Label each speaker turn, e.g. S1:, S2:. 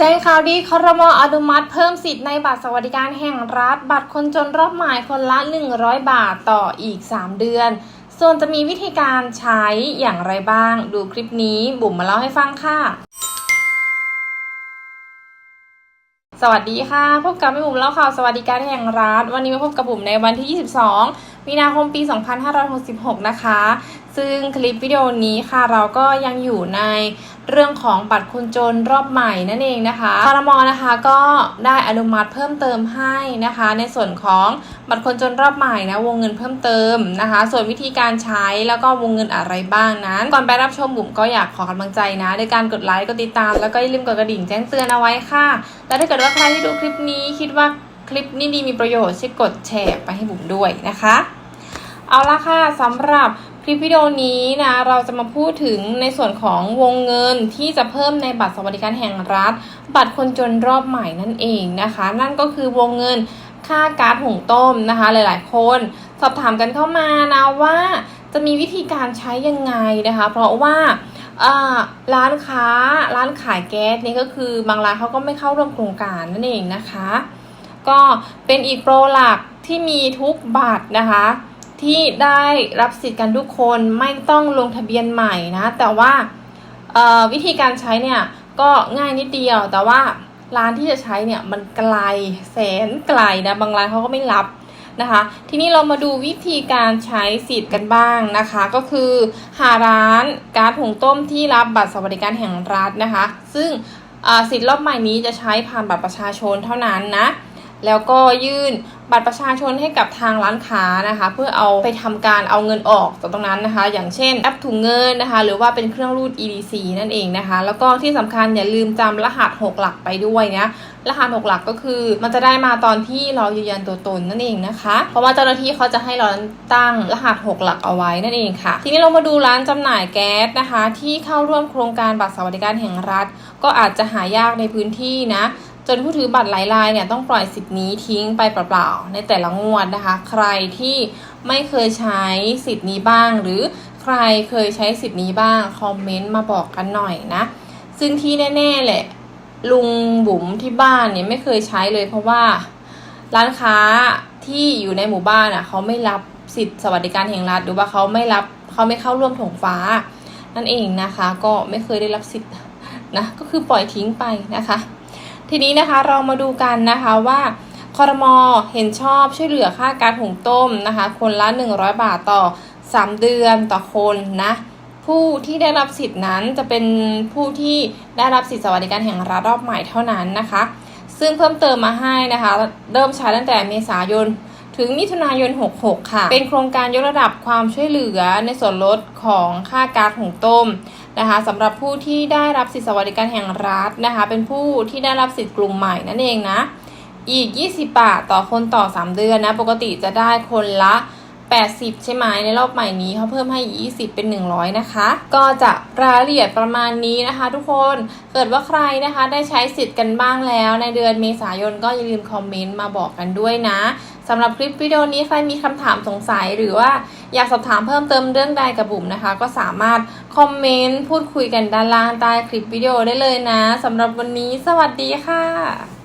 S1: แจ้งข่าวดีคอรมออนุมัติเพิ่มสิทธิ์ในบัตรสวัสดิการแห่งรัฐ บัตรคนจนรอบใหม่คนละ 100 บาทต่ออีก 3 เดือน ส่วนจะมีวิธีการใช้อย่างไรบ้าง ดูคลิปนี้บุ๋มมาเล่าให้ฟังค่ะ สวัสดีค่ะ พบกับแม่บุ๋มเล่าข่าวสวัสดิการแห่งรัฐ วันนี้มาพบกับบุ๋มในวันที่ 22มีนาคมปี 2566 นะคะ ซึ่งคลิปวิดีโอนี้ค่ะเราก็ยังอยู่ในเรื่องของบัตรคนจนรอบใหม่นั่นเองนะคะคารมอนะคะก็ได้อนุมัติเพิ่มเติมให้นะคะ ในส่วนของบัตรคนจนรอบใหม่นะวงเงินเพิ่มเติมนะคะ ส่วนวิธีการใช้แล้วก็วงเงินอะไรบ้างนั้น ก่อนไปรับชมบุ๋มก็อยากขอกำลังใจนะโดยการกดไลค์กดติดตาม แล้วก็อย่าลืมกดกระดิ่งแจ้งเตือนเอาไว้ค่ะ แล้วถ้าเกิดว่าใครที่ดูคลิปนี้คิดว่าคลิปนี้ดีมีประโยชน์ช่วยกดแชร์ไปให้บุ๋มด้วยนะคะ เอาละค่ะสำหรับ คลิปวิดีโอนี้นะเราจะมาพูดถึงในส่วนของวงเงินที่จะเพิ่มในบัตรสวัสดิการแห่งรัฐ บัตรคนจนรอบใหม่นั่นเองนะคะ นั่นก็คือวงเงินค่าก๊าซหุงต้มนะคะ หลายๆ คนสอบถามกันเข้ามานะว่าจะมีวิธีการใช้ยังไงนะคะ เพราะว่าอ่าร้านค้าร้านขายแก๊สนี่ก็คือบางร้านเขาก็ไม่เข้าร่วมโครงการนั่นเองนะคะ ก็เป็นอีกโปรหลักที่มีทุกบัตรนะคะ ที่ได้รับสิทธิ์กันทุกคนไม่ต้องลงทะเบียนใหม่นะ แต่ว่าวิธีการใช้เนี่ยก็ง่ายนิดเดียว แต่ว่าร้านที่จะใช้เนี่ยมันไกลแสนไกลนะบางร้านเขาก็ไม่รับนะคะ ทีนี้เรามาดูวิธีการใช้สิทธิ์กันบ้างนะคะ ก็คือหาร้านการ์ดหุงต้มที่รับบัตรสวัสดิการแห่งรัฐนะคะ ซึ่งสิทธิ์รอบใหม่นี้จะใช้ผ่านบัตรประชาชนเท่านั้นนะ แล้วก็ยื่นบัตรประชาชนให้กับทางร้านค้านะคะ เพื่อเอาไปทำการเอาเงินออกจากตรงนั้นนะคะ อย่างเช่นแอปถุงเงินนะคะ หรือว่าเป็นเครื่องรูด EDC นั่นเองนะคะ แล้วก็ที่สำคัญอย่าลืมจำรหัส 6 หลักไปด้วยนะรหัส6หลักก็คือ มันจะได้มาตอนที่เรายืนยันตัวตนนั่นเองนะคะ เพราะว่าเจ้าหน้าที่เขาจะให้เราตั้งรหัส 6 หลักเอาไว้นั่นเองค่ะ ทีนี้เรามาดูร้านจำหน่ายแก๊สนะคะ ที่เข้าร่วมโครงการบัตรสวัสดิการแห่งรัฐ ก็อาจจะหายากในพื้นที่นะ จนผู้ถือบัตรหลายรายเนี่ยต้องปล่อยสิทธิ์นี้ทิ้งไปเปล่าๆในแต่ละงวดนะคะ ใครที่ไม่เคยใช้สิทธิ์นี้บ้าง หรือใครเคยใช้สิทธิ์นี้บ้างคอมเมนต์มาบอกกันหน่อยนะ ซึ่งที่แน่ๆแหละลุงบุ๋มที่บ้านเนี่ยไม่เคยใช้เลยเพราะว่า ร้านค้าที่อยู่ในหมู่บ้านอะเขาไม่รับสิทธิ์สวัสดิการแห่งรัฐหรือว่าเขาไม่รับเขาไม่เข้าร่วมถงฟ้า นั่นเองนะคะ ก็ไม่เคยได้รับสิทธิ์นะก็คือปล่อยทิ้งไปนะคะ ทีนี้นะคะเรามาดูกันนะคะว่าคอรมอเห็นชอบช่วยเหลือค่าการหุงต้มนะคะ คนละ 100 บาทต่อ 3 เดือนต่อคนนะผู้ที่ได้รับสิทธินั้นจะเป็นผู้ที่ได้รับสิทธิสวัสดิการแห่งรัฐรอบใหม่เท่านั้นนะคะ ซึ่งเพิ่มเติมมาให้นะคะ เริ่มใช้ตั้งแต่เมษายน ถึงมิถุนายน 66 ค่ะ เป็นโครงการยกระดับความช่วยเหลือในส่วนลดของค่าก๊าซหุงต้มนะคะสำหรับผู้ที่ได้รับสิทธิสวัสดิการแห่งรัฐนะคะ เป็นผู้ที่ได้รับสิทธิ์กลุ่มใหม่นั่นเองนะ อีก 20 บาทต่อคนต่อ 3 เดือนนะ ปกติจะได้คนละ 80 ใช่ไหมในรอบใหม่นี้เขาเพิ่มให้ 20 เป็น 100 นะคะ ก็จะรายละเอียดประมาณนี้นะคะ ทุกคนเกิดว่าใครนะคะได้ใช้สิทธิ์กันบ้างแล้ว ในเดือนเมษายนก็อย่าลืมคอมเมนต์มาบอกกันด้วยนะสำหรับคลิปวิดีโอนี้ใครมีคำถามสงสัยหรือว่าอยากสอบถามเพิ่มเติมเรื่องใดกับบุ๋มนะคะ ก็สามารถคอมเมนต์พูดคุยกันด้านล่างใต้คลิปวิดีโอได้เลยนะสำหรับวันนี้ สวัสดีค่ะ